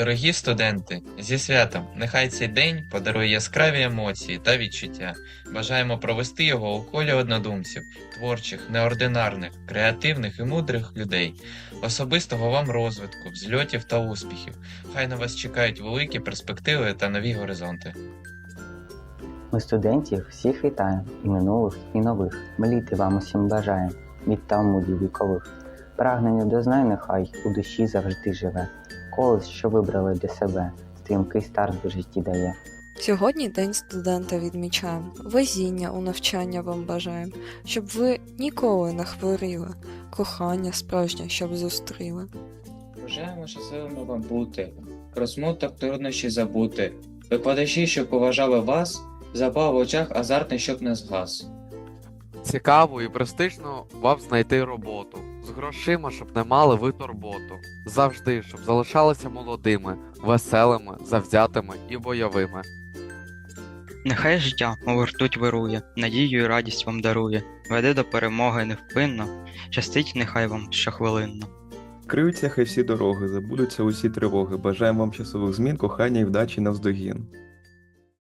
Дорогі студенти, зі святом! Нехай цей день подарує яскраві емоції та відчуття. Бажаємо провести його у колі однодумців, творчих, неординарних, креативних і мудрих людей, особистого вам розвитку, взльотів та успіхів. Хай на вас чекають великі перспективи та нові горизонти. Ми студентів всіх вітаємо, і минулих, і нових. Мліти вам усім бажаємо від талмудів вікових. Прагнення до знань нехай у душі завжди живе. Колес, що вибрали для себе, стрімкий старт в житті дає. Сьогодні День студента відмічаємо. Везіння у навчання вам бажаємо, щоб ви ніколи не хворіли, кохання справжнє, щоб зустріли. Бажаємо щасливими вам бути, про смуток труднощі забути, викладачі, щоб поважали вас, запал в очах азартний, щоб не згас. Цікаво і престижно вам знайти роботу. З грошима, щоб не мали ви турботу. Завжди, щоб залишалися молодими, веселими, завзятими і бойовими. Нехай життя, мов ртуть вирує, надію і радість вам дарує, веде до перемоги невпинно, щастить нехай вам щохвилинно. Криються хай всі дороги, забудуться усі тривоги. Бажаємо вам часових змін, кохання і вдачі навздогін.